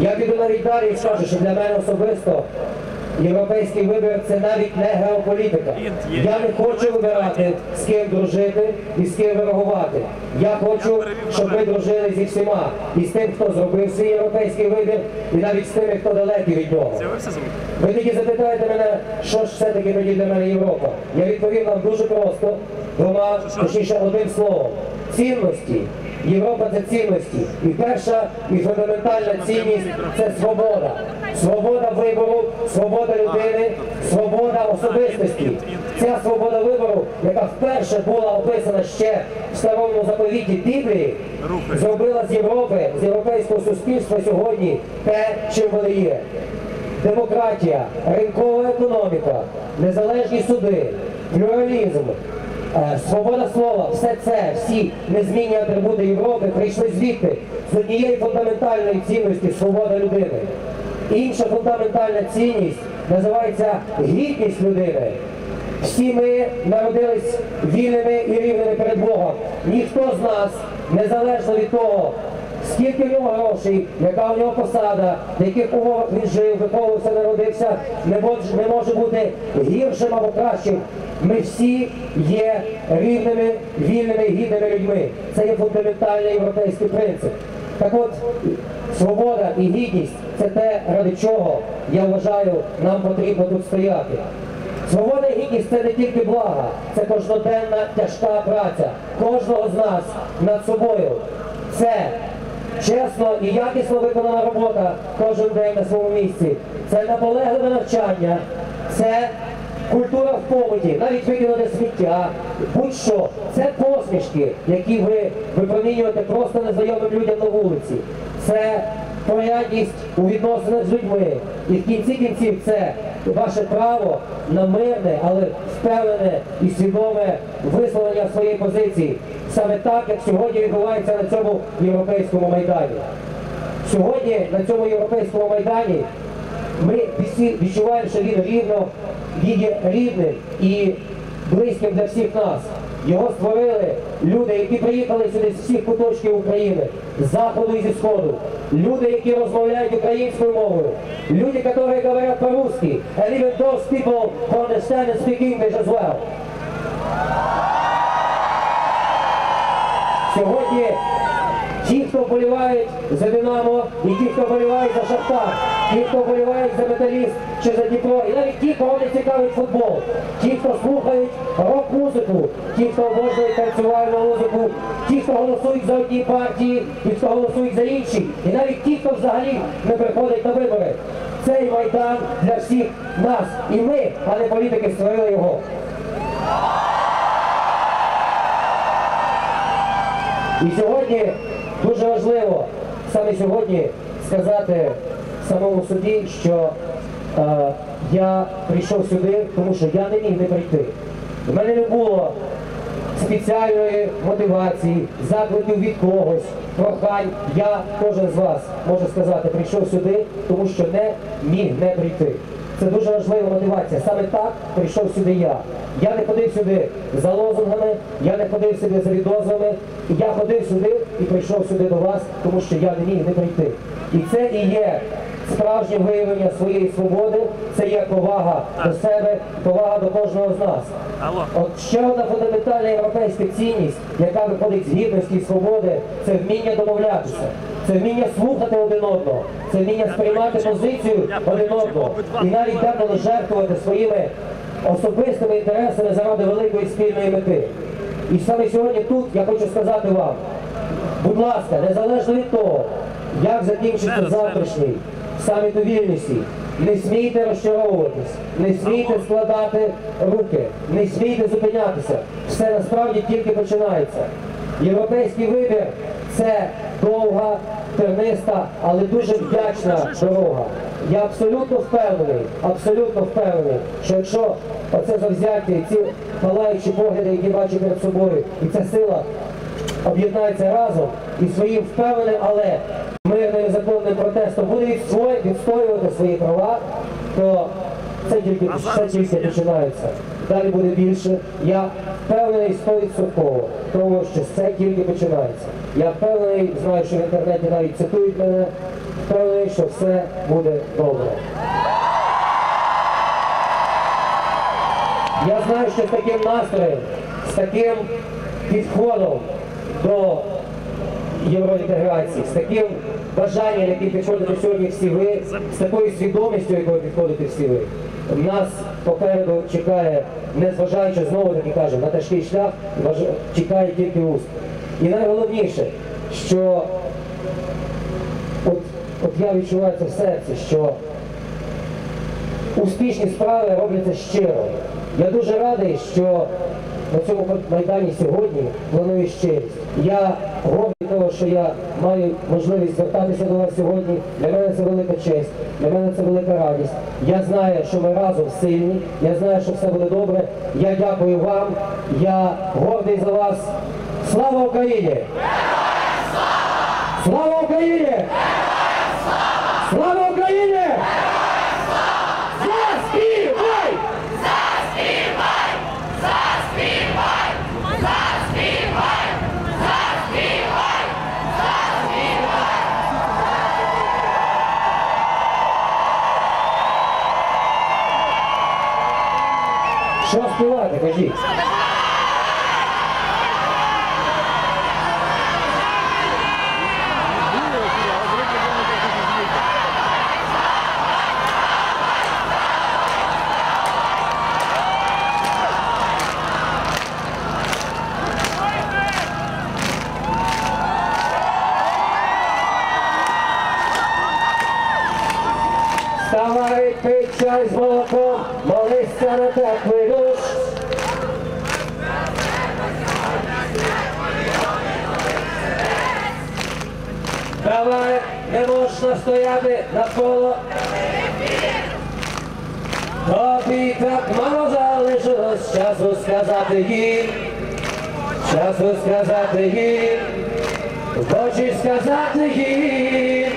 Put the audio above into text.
Я піду навіть далі і скажу, що для мене особисто європейський вибір це навіть не геополітика. Я не хочу вибирати, з ким дружити і з ким ворогувати. Я хочу, щоб ми дружили зі всіма. І з тим, хто зробив свій європейський вибір, і навіть з тими, хто далекий від нього. Ви тільки запитаєте мене, що ж все-таки тоді для мене Європа. Я відповім вам дуже просто, двома, точніше одним словом. Цінності. Європа це цінності. І перша і фундаментальна цінність це свобода. Свобода вибору, свобода людини, свобода особистості. Ця свобода вибору, яка вперше була описана ще в старому заповіті Біблії, зробила з Європи, з європейського суспільства сьогодні те, чим вони є демократія, ринкова економіка, незалежні суди, плюралізм, свобода слова, все це, всі незмінні атрибути Європи прийшли звідти з однієї фундаментальної цінності свобода людини. Інша фундаментальна цінність називається гідність людини. Всі ми народились вільними і рівними перед Богом. Ніхто з нас, незалежно від того, скільки в нього грошей, яка у нього посада, в яких умовах він жив, виховувався, народився, не може, не може бути гіршим або кращим. Ми всі є рівними, вільними, гідними людьми. Це є фундаментальний європейський принцип. Так от, свобода і гідність це те, ради чого, я вважаю, нам потрібно тут стояти. Свобода і гідність це не тільки блага, це кожноденна тяжка праця кожного з нас над собою. Це чесно і якісно виконана робота кожен день на своєму місці. Це наполегливе навчання, це культура в побуті, навіть викинути сміття, будь-що. Це посмішки, які ви випромінюєте просто незнайомим людям на вулиці. Це порядність у відносинах з людьми. І в кінці кінців це ваше право на мирне, але впевнене і свідоме висловлення своєї позиції. Саме так, як сьогодні відбувається на цьому європейському майдані. Сьогодні на цьому європейському майдані ми відчуваємо, що він рівно він є рівним і близьким для всіх нас. Його створили люди, які приїхали сюди з всіх куточків України, з заходу і зі сходу. Люди, які розмовляють українською мовою. Люди, які говорять по-русски. And even those people who understand and speak English as well. Сьогодні ті, хто вболівають за Динамо, і ті, хто вболівають за Шахтар, ті, хто вболівають за Металіст чи за Дніпро, і навіть ті, кого не цікавить футбол, ті, хто слухають рок-музику, ті, хто обожнюють танцювальну музику, ті, хто голосують за одні партії, і хто голосують за інші, і навіть ті, хто взагалі не приходить на вибори. Цей майдан для всіх нас. І ми, а не політики, створили його. І сьогодні дуже важливо саме сьогодні сказати самому суді, що е, я прийшов сюди, тому що я не міг не прийти. У мене не було спеціальної мотивації, закликів від когось, прохань. Я кожен з вас може сказати, прийшов сюди, тому що не міг не прийти. Це дуже важлива мотивація. Саме так прийшов сюди я. Я не ходив сюди за лозунгами, я не ходив сюди за відозвами. Я ходив сюди і прийшов сюди до вас, тому що я не міг не прийти. І це і є справжнє виявлення своєї свободи, це є повага до себе, повага до кожного з нас. От ще одна фундаментальна європейська цінність, яка виходить з гідності і свободи, це вміння домовлятися, це вміння слухати один одного, це вміння сприймати позицію один одного і навіть деколи жертвувати своїми особистими інтересами заради великої спільної мети. І саме сьогодні тут я хочу сказати вам, будь ласка, незалежно від того, як закінчиться завтрашній саміт у Вільнюсі, не смійте розчаровуватись, не смійте складати руки, не смійте зупинятися. Все насправді тільки починається. Європейський вибір це довга, терниста, але дуже вдячна дорога. Я абсолютно впевнений, абсолютно впевнений, що якщо оце завзяття і ці палаючі погляди, які бачу перед собою, і ця сила об'єднається разом і своїм впевненим, але мирним і законним протестом буде відстоювати свої права, то це тільки, це тільки починається. Далі буде більше. Я впевнений 100%, тому що це тільки починається. Я впевнений, знаю, що в інтернеті навіть цитують мене, впевнений, що все буде добре. Я знаю, що з таким настроєм, з таким підходом до євроінтеграції, з таким бажанням, яким підходите сьогодні всі ви, з такою свідомістю, якою підходите всі ви, нас попереду чекає, незважаючи знову таки кажемо, на тяжкий шлях, чекає тільки уст. І найголовніше, що от, от я відчуваю це в серці, що успішні справи робляться щиро. Я дуже радий, що на цьому майдані сьогодні планую щирість. Я гордий того, що я маю можливість звертатися до вас сьогодні. Для мене це велика честь, для мене це велика радість. Я знаю, що ми разом сильні, я знаю, що все буде добре. Я дякую вам, я гордий за вас. Слава Україні! Слава Україні! Слава Україні! Що співати, кажіть? Вставай, пий чай з молоком, молися на теплий душ. Давай, не можна стояти навколо. Тобі так мало залишилось часу сказати їм, часу сказати їм, хочеш сказати їм.